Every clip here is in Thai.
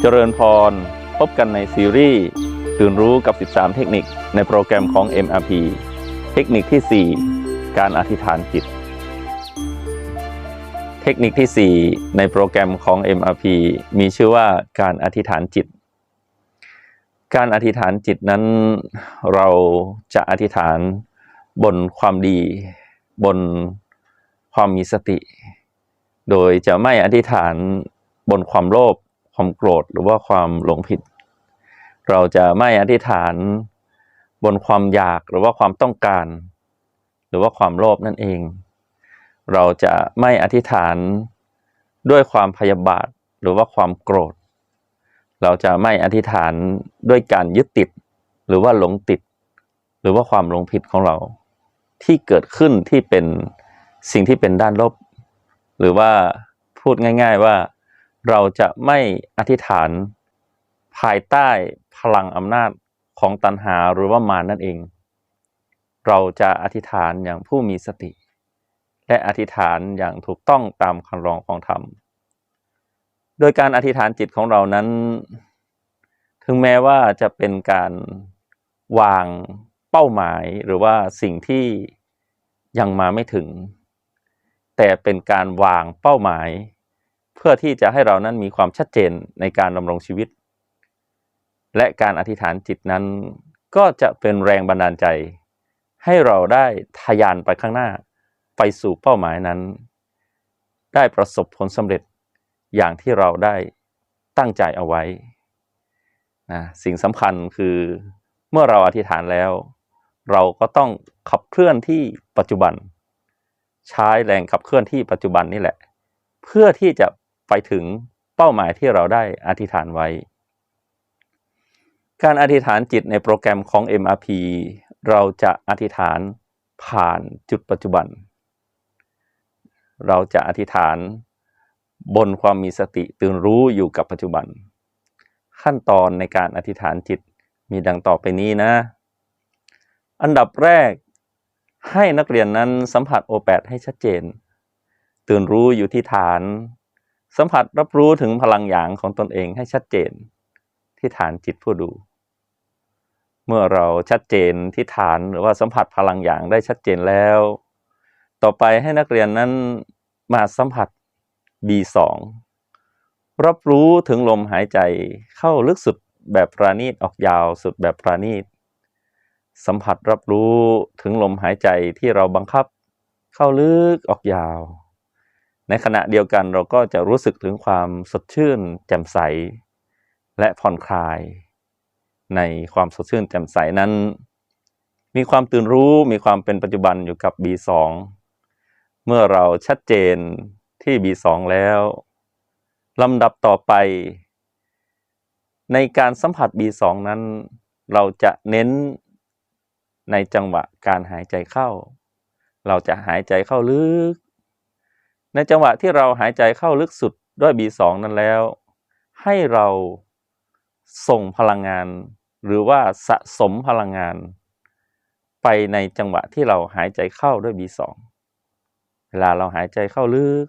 เจริญพร พบกันในซีรีส์ตื่นรู้กับ 13 เทคนิคในโปรแกรมของ MRP เทคนิคที่ 4 การอธิษฐานจิต เทคนิคที่ 4 ในโปรแกรมของ MRP มีชื่อว่าการอธิษฐานจิต การอธิษฐานจิตนั้นเราจะอธิษฐานบนความดี บนความมีสติ โดยจะไม่อธิษฐานบนความโลภ ความโกรธหรือว่าความหลงผิด เราจะไม่อธิษฐานบนความอยากหรือว่าความต้องการ หรือว่าความโลภนั่นเอง เราจะไม่อธิษฐานด้วยความพยาบาทหรือว่าความโกรธ เราจะไม่อธิษฐานด้วยการยึดติด หรือว่าหลงติด หรือว่าความหลงผิดของเรา ที่เกิดขึ้นที่เป็นสิ่งที่เป็นด้านลบ หรือว่าพูดง่าย ๆว่า เราจะไม่อธิษฐานภายใต้พลังอำนาจของตัณหาหรือว่ามารนั่นเอง เราจะอธิษฐานอย่างผู้มีสติ และอธิษฐานอย่างถูกต้องตามคำรองของธรรม โดยการอธิษฐานจิตของเรานั้น ถึงแม้ว่าจะเป็นการวางเป้าหมายหรือว่าสิ่งที่ยังมาไม่ถึง แต่เป็นการวางเป้าหมาย พื่อที่จะให้เรานั้นมีความชัดเจนในการดำรงชีวิต และการอธิษฐานจิตนั้นก็จะเป็นแรงบันดาลใจ ให้เราได้ทะยานไปข้างหน้า ไปสู่เป้าหมายนั้น ได้ประสบผลสำเร็จอย่างที่เราได้ตั้งใจเอาไว้นะสิ่งสำคัญคือเมื่อเราอธิษฐานแล้ว เราก็ต้องขับเคลื่อนที่ปัจจุบัน ใช้แรงขับเคลื่อนที่ปัจจุบันนี่แหละ เพื่อที่จะ ไปถึงเป้าหมายที่เราได้อธิษฐานไว้ การอธิษฐานจิตในโปรแกรมของ MRP เราจะอธิษฐานผ่านจุดปัจจุบัน เราจะอธิษฐานบนความมีสติตื่นรู้อยู่กับปัจจุบัน ขั้นตอนในการอธิษฐานจิตมีดังต่อไปนี้นะ อันดับแรกให้นักเรียนนั้นสัมผัสโอแปดให้ชัดเจน ตื่นรู้อยู่ที่ฐาน สัมผัสรับรู้ถึงพลังหยางของตนเองให้ชัดเจนที่ฐานจิตผู้ดู เมื่อเราชัดเจนที่ฐานหรือว่าสัมผัสพลังหยางได้ชัดเจนแล้ว ต่อไปให้นักเรียนนั้นมาสัมผัส B2 รับรู้ถึงลมหายใจเข้าลึกสุดแบบปราณีตออกยาวสุดแบบปราณีตสัมผัสรับรู้ถึงลมหายใจที่เราบังคับ เข้าลึกออกยาว ในขณะเดียวกันเราก็จะรู้สึกถึงความสดชื่น แจ่มใส และผ่อนคลาย ในความสดชื่นแจ่มใสนั้น มีความตื่นรู้มีความเป็นปัจจุบันอยู่กับ B2 เมื่อเราชัดเจนที่ B2 แล้วลำดับต่อไป ในการสัมผัส B2 นั้น เราจะเน้นในจังหวะการหายใจเข้า เราจะหายใจเข้าลึก ในจังหวะที่เราหายใจเข้าลึกสุดด้วย B2 นั้นแล้ว ให้เราส่งพลังงาน หรือว่าสะสมพลังงาน ไปในจังหวะที่เราหายใจเข้าด้วย B2 เวลาเราหายใจเข้าลึก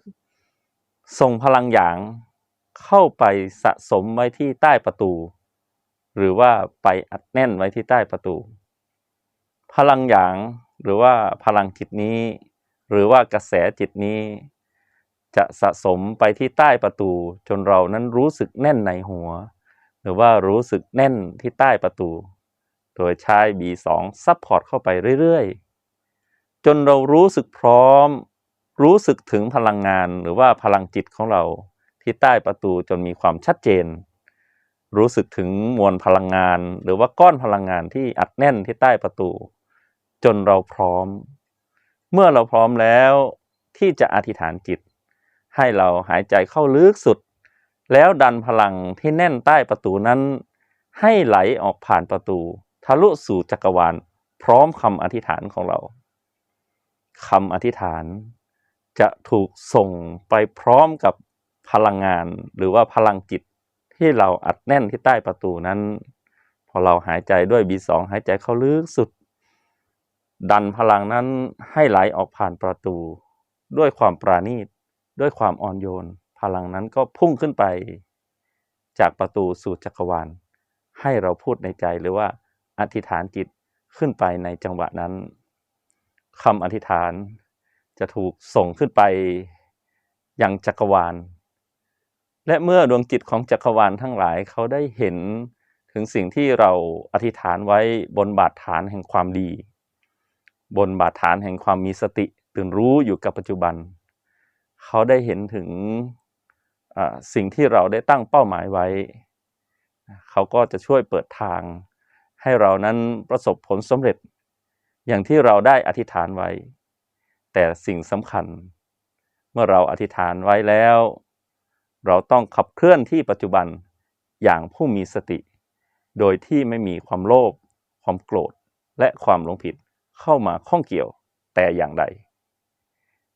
ส่งพลังหยางเข้าไปสะสมไว้ที่ใต้ประตู หรือว่าไปอัดแน่นไว้ที่ใต้ประตู พลังหยางหรือว่าพลังจิตนี้ หรือว่ากระแสจิตนี้ จะสะสมไปที่ใต้ประตู จนเรานั้นรู้สึกแน่นในหัว หรือว่ารู้สึกแน่นที่ใต้ประตู โดยใช้ B2 ซับพอร์ตเข้าไปเรื่อยๆ จนเรารู้สึกพร้อม รู้สึกถึงพลังงานหรือว่าพลังจิตของเราที่ใต้ประตูจนมีความชัดเจน รู้สึกถึงมวลพลังงาน หรือว่าก้อนพลังงานที่อัดแน่นที่ใต้ประตู จนเราพร้อม เมื่อเราพร้อมแล้วที่จะอธิษฐานจิต ให้เราหายใจเข้าลึกสุด แล้วดันพลังที่แน่นใต้ประตูนั้น ให้ไหลออกผ่านประตู ทะลุสู่จักรวาล พร้อมคำอธิษฐานของเราคำอธิษฐาน จะถูกส่งไปพร้อมกับพลังงาน หรือว่าพลังจิตที่เราอัดแน่นที่ใต้ประตูนั้น พอเราหายใจด้วย B2 หายใจเข้าลึกสุด ดันพลังนั้นให้ไหลออกผ่านประตู ด้วยความปราณีต ด้วยความอ่อนโยน พลังนั้นก็พุ่งขึ้นไป จากประตูสู่จักรวาล ให้เราพูดในใจหรือว่าอธิษฐานจิตขึ้นไปในจังหวะนั้นคำอธิษฐานจะถูกส่งขึ้นไปยังจักรวาล และเมื่อดวงจิตของจักรวาลทั้งหลายเขาได้เห็นถึงสิ่งที่เราอธิษฐานไว้บนบาดฐานแห่งความดี บนบาดฐานแห่งความมีสติตื่นรู้อยู่กับปัจจุบัน เขาได้เห็นถึงสิ่งที่เราได้ตั้งเป้าหมายไว้ เขาก็จะช่วยเปิดทาง ให้เรานั้นประสบผลสำเร็จ อย่างที่เราได้อธิษฐานไว้ แต่สิ่งสำคัญ เมื่อเราอธิษฐานไว้แล้ว เราต้องขับเคลื่อนที่ปัจจุบันอย่างผู้มีสติ โดยที่ไม่มีความโลภความโกรธและความหลงผิดเข้ามาข้องเกี่ยวแต่อย่างใด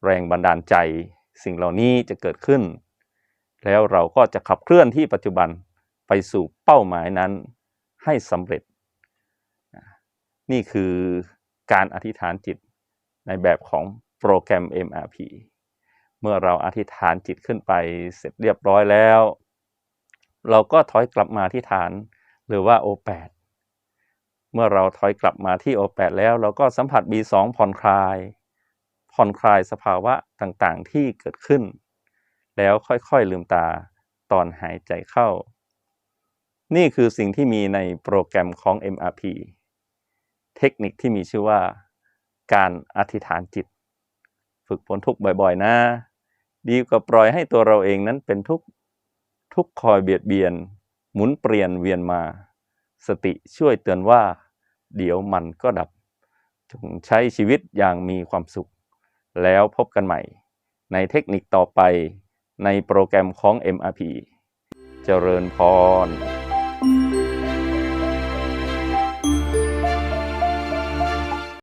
แรงบันดาลใจ สิ่งเหล่านี้จะเกิดขึ้น แล้วเราก็จะขับเคลื่อนที่ปัจจุบันไปสู่เป้าหมายนั้นให้สำเร็จ นี่คือการอธิษฐานจิตในแบบของโปรแกรม MRP เมื่อเราอธิษฐานจิตขึ้นไปเสร็จเรียบร้อยแล้ว เราก็ถอยกลับมาที่ฐานหรือว่า O8 เมื่อเราถอยกลับมาที่ O8 แล้ว เราก็สัมผัส B2 ผ่อนคลาย ผ่อนคลายสภาวะต่างๆ ที่เกิดขึ้น แล้วค่อยๆลืมตาตอนหายใจเข้า นี่คือสิ่งที่มีในโปรแกรมของ MRP เทคนิคที่มีชื่อว่า การอธิษฐานจิต ฝึกพ้นทุกบ่อยๆ นะ ดีกว่าปล่อยให้ตัวเราเองนั้นเป็นทุกทุกคอยเบียดเบียน หมุนเปลี่ยนเวียนมา สติช่วยเตือนว่า เดี๋ยวมันก็ดับ จงใช้ชีวิตอย่างมีความสุข แล้วพบกันใหม่ ในเทคนิคต่อไปในโปรแกรมของ MRP เจริญพร